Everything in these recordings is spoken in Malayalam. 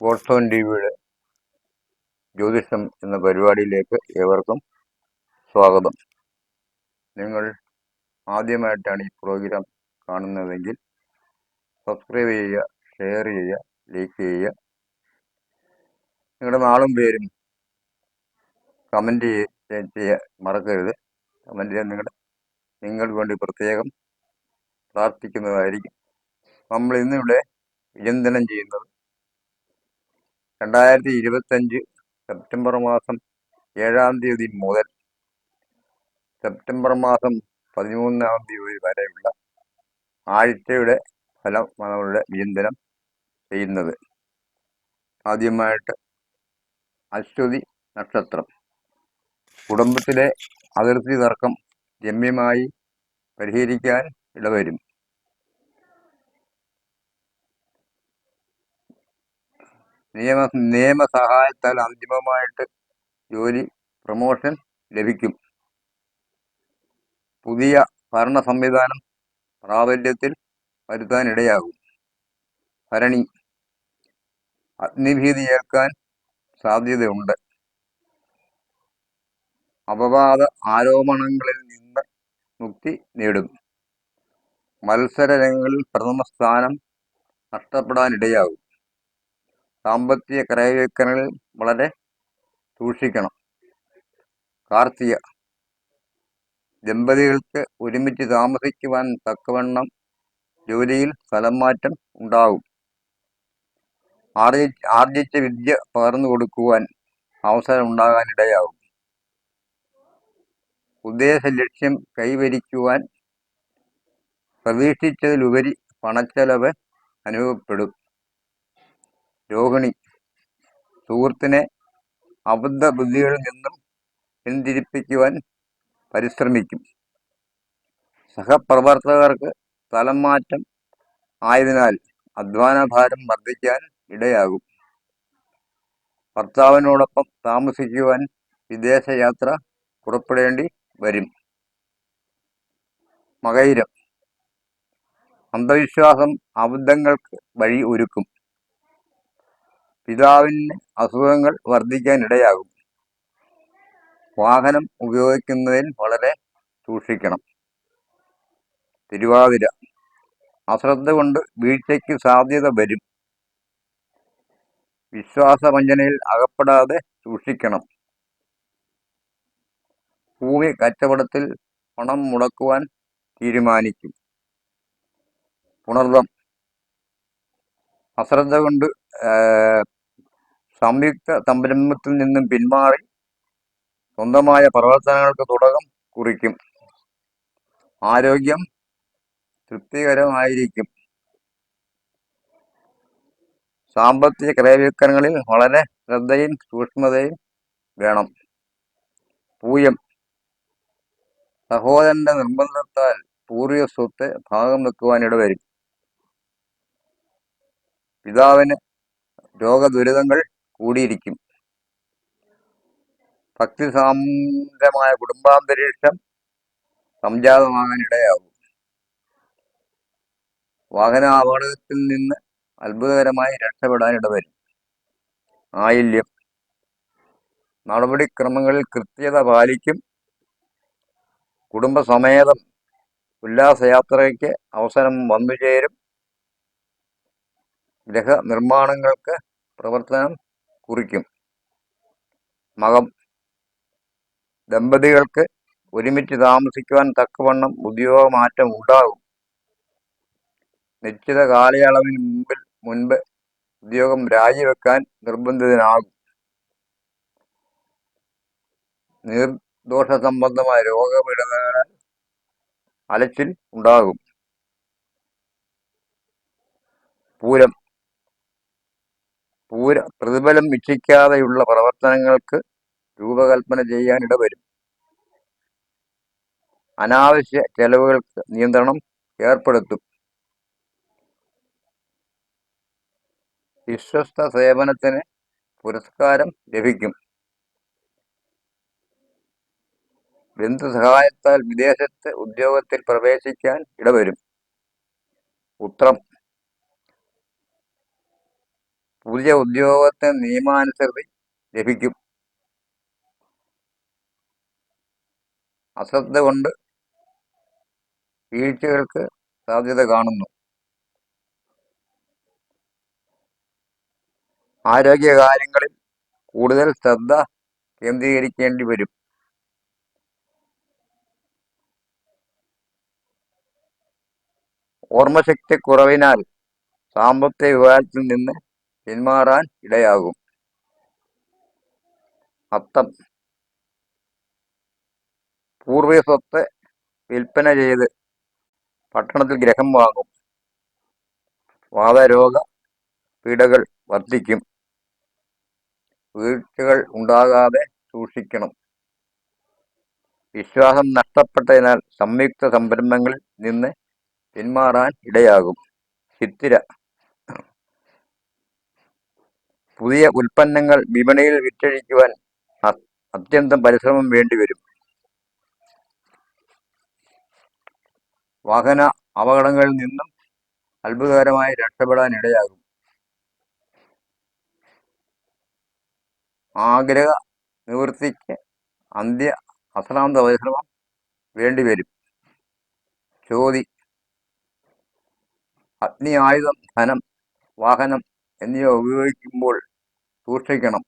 ഗോഡ്സോൺ ടി വിയുടെ ജ്യോതിഷം എന്ന പരിപാടിയിലേക്ക് ഏവർക്കും സ്വാഗതം. നിങ്ങൾ ആദ്യമായിട്ടാണ് ഈ പ്രോഗ്രാം കാണുന്നതെങ്കിൽ സബ്സ്ക്രൈബ് ചെയ്യുക ഷെയർ ചെയ്യുക ലൈക്ക് ചെയ്യുക. നിങ്ങളുടെ നാളും പേരും കമന്റ് ചെയ്യാൻ മറക്കരുത്. കമന്റ് ചെയ്യാൻ നിങ്ങളുടെ നിങ്ങൾക്ക് വേണ്ടി പ്രത്യേകം പ്രാർത്ഥിക്കുന്നതായിരിക്കും. നമ്മൾ ഇന്നിവിടെ വിചിന്തനം ചെയ്യുന്നത് രണ്ടായിരത്തി ഇരുപത്തഞ്ച് സെപ്റ്റംബർ മാസം ഏഴാം തീയതി മുതൽ സെപ്റ്റംബർ മാസം പതിമൂന്നാം തീയതി വരെയുള്ള ആഴ്ചയുടെ ഫലം നമ്മളുടെ വിചിന്തനം ചെയ്യുന്നത്. ആദ്യമായിട്ട് അശ്വതി നക്ഷത്രം. കുടുംബത്തിലെ അതിർത്തി തർക്കം രമ്യമായി പരിഹരിക്കാൻ ഇടവരും. നിയമ നിയമസഹായത്താൽ അന്തിമമായിട്ട് ജോലി പ്രമോഷൻ ലഭിക്കും. പുതിയ ഭരണ സംവിധാനം പ്രാബല്യത്തിൽ വരുത്താനിടയാകും. ഭരണി അഗ്നിഭീതി ഏൽക്കാൻ സാധ്യതയുണ്ട്. അപവാദ ആരോപണങ്ങളിൽ നിന്ന് മുക്തി നേടും. മത്സര രംഗങ്ങളിൽ പ്രഥമ സ്ഥാനം നഷ്ടപ്പെടാനിടയാകും. സാമ്പത്തിക ക്രയവിക്രയങ്ങളിൽ വളരെ സൂക്ഷിക്കണം. കാർത്തിക ദമ്പതികൾക്ക് ഒരുമിച്ച് താമസിക്കുവാൻ തക്കവണ്ണം ജോലിയിൽ സ്ഥലം മാറ്റം ഉണ്ടാകും. ആർജി ആർജിച്ച വിദ്യ പകർന്നു കൊടുക്കുവാൻ അവസരം ഉണ്ടാകാനിടയാകും. ഉദ്ദേശ ലക്ഷ്യം കൈവരിക്കുവാൻ പ്രതീക്ഷിച്ചതിലുപരി പണച്ചെലവ് അനുഭവപ്പെടും. രോഹിണി സുഹൃത്തിനെ അബദ്ധ ബുദ്ധികളിൽ നിന്നും പിന്തിരിപ്പിക്കുവാൻ പരിശ്രമിക്കും. സഹപ്രവർത്തകർക്ക് സ്ഥലം മാറ്റം ആയതിനാൽ അധ്വാനഭാരം വർദ്ധിക്കാൻ ഇടയാകും. ഭർത്താവിനോടൊപ്പം താമസിക്കുവാൻ വിദേശയാത്ര പുറപ്പെടേണ്ടി വരും. മകൈരം. അന്ധവിശ്വാസം അബദ്ധങ്ങൾക്ക് വഴി ഒരുക്കും. പിതാവിന് അസുഖങ്ങൾ വർദ്ധിക്കാൻ ഇടയാകും വാഹനം ഉപയോഗിക്കുന്നതിൽ വളരെ സൂക്ഷിക്കണം. തിരുവാതിര. അശ്രദ്ധ കൊണ്ട് വീഴ്ചയ്ക്ക് സാധ്യത വരും. വിശ്വാസവഞ്ചനയിൽ അകപ്പെടാതെ സൂക്ഷിക്കണം. ഭൂമി കച്ചവടത്തിൽ പണം മുടക്കുവാൻ തീരുമാനിക്കും. പുണർവം അശ്രദ്ധ കൊണ്ട് സംയുക്ത സംരംഭത്തിൽ നിന്നും പിന്മാറി സ്വന്തമായ പ്രവർത്തനങ്ങൾക്ക് തുടക്കം കുറിക്കും. ആരോഗ്യം തൃപ്തികരമായിരിക്കും. സാമ്പത്തിക ക്രയവിക്രയങ്ങളിൽ വളരെ ശ്രദ്ധയും സൂക്ഷ്മതയും വേണം. പൂയം. സഹോദരന്റെ നിർബന്ധത്താൽ പൂർവിക സ്വത്ത് ഭാഗം വെക്കുവാൻ ഇടവരും. പിതാവിന് രോഗദുരിതങ്ങൾ കൂടിയിരിക്കും. ഭക്തിസാന്ദ്രമായ കുടുംബാന്തരീക്ഷം സംജാതമാകാൻ ഇടയാകും. വാഹന അപകടത്തിൽ നിന്ന് അത്ഭുതകരമായി രക്ഷപ്പെടാൻ ഇടവരും. ആയില്യം. നടപടിക്രമങ്ങളിൽ കൃത്യത പാലിക്കും. കുടുംബസമേതം ഉല്ലാസയാത്രയ്ക്ക് അവസരം വന്നുചേരും. ഗ്രഹ നിർമ്മാണങ്ങൾക്ക് പ്രവർത്തനം കുറിക്കും. മകം. ദമ്പതികൾക്ക് ഒരുമിച്ച് താമസിക്കുവാൻ തക്കവണ്ണം ഉദ്യോഗമാറ്റം ഉണ്ടാകും. നിശ്ചിത കാലയളവിന് മുമ്പിൽ മുൻപ് ഉദ്യോഗം രാജിവെക്കാൻ നിർബന്ധിതനാകും. നിർദോഷ സംബന്ധമായ രോഗപീഠനങ്ങൾ അലച്ചിൽ ഉണ്ടാകും. പൂരം. പൂര പ്രതിഫലം ഇച്ഛിക്കാതെയുള്ള പ്രവർത്തനങ്ങൾക്ക് രൂപകൽപ്പന ചെയ്യാനിട വരും. അനാവശ്യ ചെലവുകൾക്ക് നിയന്ത്രണം ഏർപ്പെടുത്തും. വിശ്വസ്ത സേവനത്തിന് പുരസ്കാരം ലഭിക്കും. ബന്ധുസഹായത്താൽ വിദേശത്ത് ഉദ്യോഗത്തിൽ പ്രവേശിക്കാൻ ഇടവരും. ഉത്രം പുതിയ ഉദ്യോഗത്തെ നിയമാനുസൃതി ലഭിക്കും. അശ്രദ്ധ കൊണ്ട് വീഴ്ചകൾക്ക് സാധ്യത കാണുന്നു. ആരോഗ്യകാര്യങ്ങളിൽ കൂടുതൽ ശ്രദ്ധ കേന്ദ്രീകരിക്കേണ്ടി വരും. ഓർമ്മശക്തി കുറവിനാൽ സാമ്പത്തിക വിവാഹത്തിൽ നിന്ന് പിന്മാറാൻ ഇടയാകും. അത്തം പൂർവിക സ്വത്ത് വിൽപ്പന ചെയ്ത് പട്ടണത്തിൽ ഗ്രഹം വാങ്ങും. വാതരോഗ പീഡകൾ വർദ്ധിക്കും. വീഴ്ചകൾ ഉണ്ടാകാതെ സൂക്ഷിക്കണം. വിശ്വാസം നഷ്ടപ്പെട്ടതിനാൽ സംയുക്ത സംരംഭങ്ങളിൽ നിന്ന് പിന്മാറാൻ ഇടയാകും. ചിത്തിര. പുതിയ ഉൽപ്പന്നങ്ങൾ വിപണിയിൽ വിറ്റഴിക്കുവാൻ അത്യന്തം പരിശ്രമം വേണ്ടിവരും. വാഹന അപകടങ്ങളിൽ നിന്നും അത്ഭുതകരമായി രക്ഷപ്പെടാൻ ഇടയാകും ആഗ്രഹ നിവൃത്തിക്ക് അന്ത്യ അശ്രാന്ത പരിശ്രമം വേണ്ടിവരും. ചോതി അഗ്നി ആയുധം ധനം വാഹനം എന്നിവ ഉപയോഗിക്കുമ്പോൾ സൂക്ഷിക്കണം.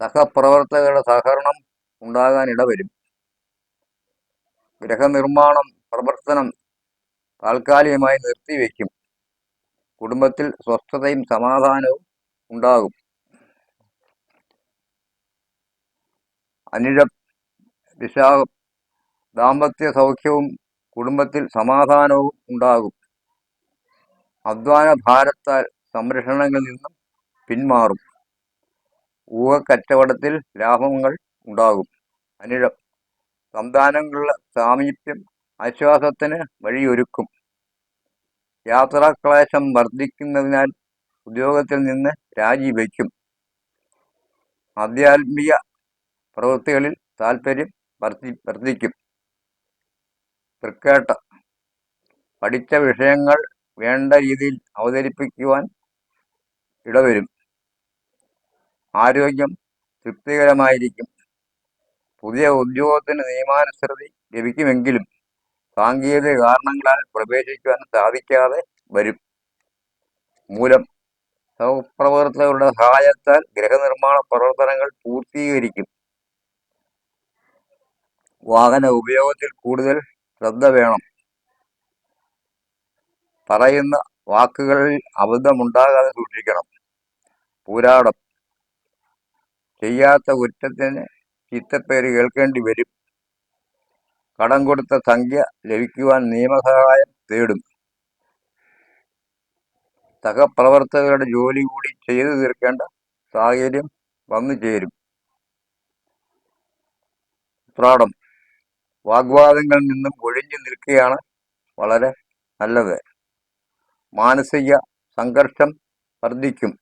സഹപ്രവർത്തകരുടെ സഹകരണം ഉണ്ടാകാൻ ഇടവരും. ഗൃഹനിർമ്മാണം പ്രവർത്തനം താൽക്കാലികമായി നിർത്തിവെക്കും. കുടുംബത്തിൽ സ്വസ്ഥതയും സമാധാനവും ഉണ്ടാകും. അനിഴ വിശാഖം ദാമ്പത്യ സൗഖ്യവും കുടുംബത്തിൽ സമാധാനവും ഉണ്ടാകും. അധ്വാന ഭാരത്താൽ സംരക്ഷണങ്ങളിൽ നിന്നും പിന്മാറും. ഊഹക്കച്ചവടത്തിൽ ലാഭങ്ങൾ ഉണ്ടാകും. അനിഴം. സന്താനങ്ങളുടെ സാമീപ്യം ആശ്വാസത്തിന് വഴിയൊരുക്കും. യാത്രാക്ലേശം വർദ്ധിക്കുന്നതിനാൽ ഉദ്യോഗത്തിൽ നിന്ന് രാജിവെക്കും. ആധ്യാത്മിക പ്രവൃത്തികളിൽ താല്പര്യം വർദ്ധി വർദ്ധിക്കും. തൃക്കേട്ട. പഠിച്ച വിഷയങ്ങൾ വേണ്ട രീതിയിൽ അവതരിപ്പിക്കുവാൻ ഇടവരും. ആരോഗ്യം തൃപ്തികരമായിരിക്കും. പുതിയ ഉദ്യോഗത്തിന് നിയമാനുസൃതി ലഭിക്കുമെങ്കിലും സാങ്കേതിക കാരണങ്ങളാൽ പ്രവേശിക്കുവാൻ സാധിക്കാതെ വരും. മൂലം സഹപ്രവർത്തകരുടെ സഹായത്താൽ ഗൃഹനിർമ്മാണ പ്രവർത്തനങ്ങൾ പൂർത്തീകരിക്കും. വാഹന ഉപയോഗത്തിൽ കൂടുതൽ ശ്രദ്ധ വേണം. പറയുന്ന വാക്കുകളിൽ അബദ്ധമുണ്ടാകാതെ സൂക്ഷിക്കണം. പൂരാടം. ചെയ്യാത്ത കുറ്റത്തിന് ചീത്തപ്പേര് കേൾക്കേണ്ടി വരും. കടം കൊടുത്ത സംഖ്യ ലഭിക്കുവാൻ നിയമസഹായം തേടും. സഹപ്രവർത്തകരുടെ ജോലി കൂടി ചെയ്തു തീർക്കേണ്ട സാഹചര്യം വന്നു ചേരും. പ്രാടം. വാഗ്വാദങ്ങളിൽ നിന്നും ഒഴിഞ്ഞു നിൽക്കുകയാണ് വളരെ നല്ലത്. മാനസിക സംഘർഷം വർദ്ധിക്കും.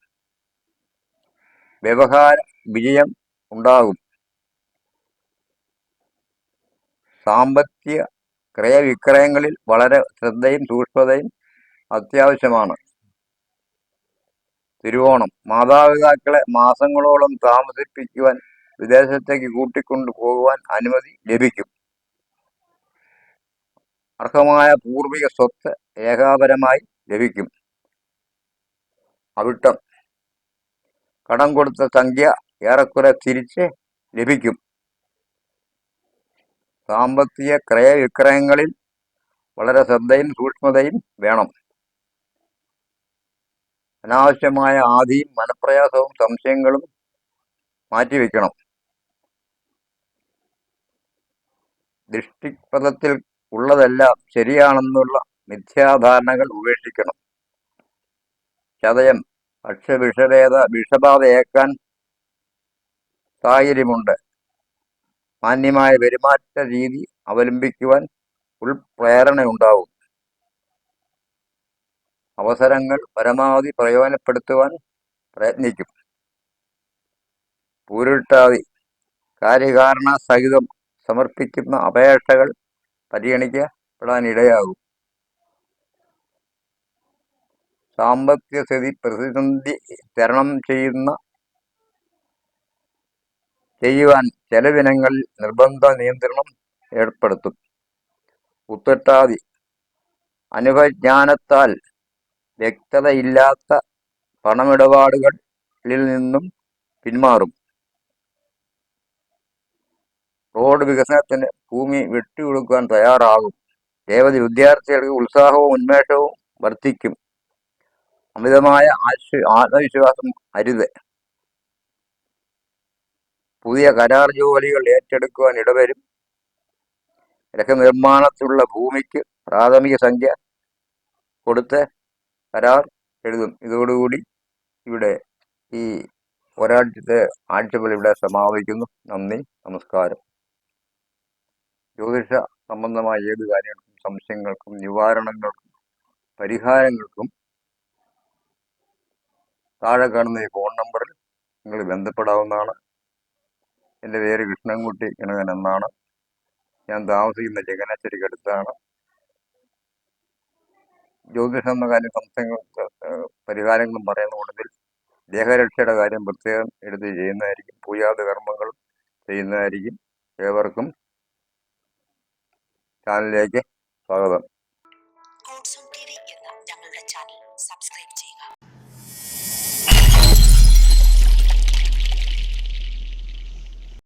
വ്യവഹാര വിജയം ഉണ്ടാകും. സാമ്പത്തിക ക്രയവിക്രയങ്ങളിൽ വളരെ ശ്രദ്ധയും സൂക്ഷ്മതയും അത്യാവശ്യമാണ്. തിരുവോണം. മാതാപിതാക്കളെ മാസങ്ങളോളം താമസിപ്പിക്കുവാൻ വിദേശത്തേക്ക് കൂട്ടിക്കൊണ്ടു പോകുവാൻ അനുമതി ലഭിക്കും. അർഹമായ പൂർവിക സ്വത്ത് ഏകാപരമായി ലഭിക്കും. അവിട്ടം. കടം കൊടുത്ത സംഖ്യ ഏറെക്കുറെ തിരിച്ച് ലഭിക്കും. സാമ്പത്തിക ക്രയവിക്രയങ്ങളിൽ വളരെ ശ്രദ്ധയും സൂക്ഷ്മതയും വേണം. അനാവശ്യമായ ആദിയും മനപ്രയാസവും സംശയങ്ങളും മാറ്റിവെക്കണം. ദൃഷ്ടിപഥത്തിൽ ഉള്ളതെല്ലാം ശരിയാണെന്നുള്ള മിഥ്യാധാരണകൾ ഉപേക്ഷിക്കണം. ചതയം ഭക്ഷ്യവിഷരേത വിഷബാധയേക്കാൻ സാഹചര്യമുണ്ട്. മാന്യമായ പെരുമാറ്റ രീതി അവലംബിക്കുവാൻ ഉൾപ്രേരണയുണ്ടാവും. അവസരങ്ങൾ പരമാവധി പ്രയോജനപ്പെടുത്തുവാൻ പ്രയത്നിക്കും. പൂരിട്ടാതി കാര്യകാരണ സഹിതം സമർപ്പിക്കുന്ന അപേക്ഷകൾ പരിഗണിക്കപ്പെടാൻ ഇടയാകും സാമ്പത്തിക സ്ഥിതി പ്രതിസന്ധി തരണം ചെയ്യുന്ന ചെയ്യുവാൻ ചെലവിനങ്ങളിൽ നിർബന്ധ നിയന്ത്രണം ഏർപ്പെടുത്തും. ഉത്തട്ടാതി അനുഭവജ്ഞാനത്താൽ വ്യക്തതയില്ലാത്ത പണമിടപാടുകളിൽ നിന്നും പിന്മാറും. റോഡ് വികസനത്തിന് ഭൂമി വിട്ടുകൊടുക്കാൻ തയ്യാറാകും. രേവതി വിദ്യാർത്ഥികൾക്ക് ഉത്സാഹവും ഉന്മേഷവും വർദ്ധിക്കും. അമിതമായ ആത്മവിശ്വാസം അരുത്. പുതിയ കരാർ ജോലികൾ ഏറ്റെടുക്കുവാൻ ഇടവരും. ഗൃഹനിർമ്മാണത്തിലുള്ള ഭൂമിക്ക് പ്രാഥമിക സംഖ്യ കൊടുത്ത് കരാർ എഴുതും. ഇതോടുകൂടി ഇവിടെ ഈ ഒരാഴ്ചത്തെ ആഴ്ചകൾ ഇവിടെ സമാപിക്കുന്നു. നന്ദി നമസ്കാരം. ജ്യോതിഷ സംബന്ധമായ ഏത് കാര്യങ്ങൾക്കും സംശയങ്ങൾക്കും നിവാരണങ്ങൾക്കും പരിഹാരങ്ങൾക്കും താഴെ കാണുന്ന ഈ ഫോൺ നമ്പറിൽ നിങ്ങൾ ബന്ധപ്പെടാവുന്നതാണ്. എന്റെ പേര് കൃഷ്ണൻകുട്ടി ഗണകൻ എന്നാണ്. ഞാൻ താമസിക്കുന്ന ചങ്ങനാശ്ശേരിക്ക് അടുത്താണ്. ജ്യോതിഷം എന്ന കാര്യം സംശയങ്ങൾ പരിഹാരങ്ങളും പറയുന്ന കൂട്ടത്തിൽ ദേഹരക്ഷയുടെ കാര്യം പ്രത്യേകം എടുത്ത് ചെയ്യുന്നതായിരിക്കും. പൂജാത കർമ്മങ്ങൾ ചെയ്യുന്നതായിരിക്കും ഏവർക്കും ചാനലിലേക്ക് സ്വാഗതം.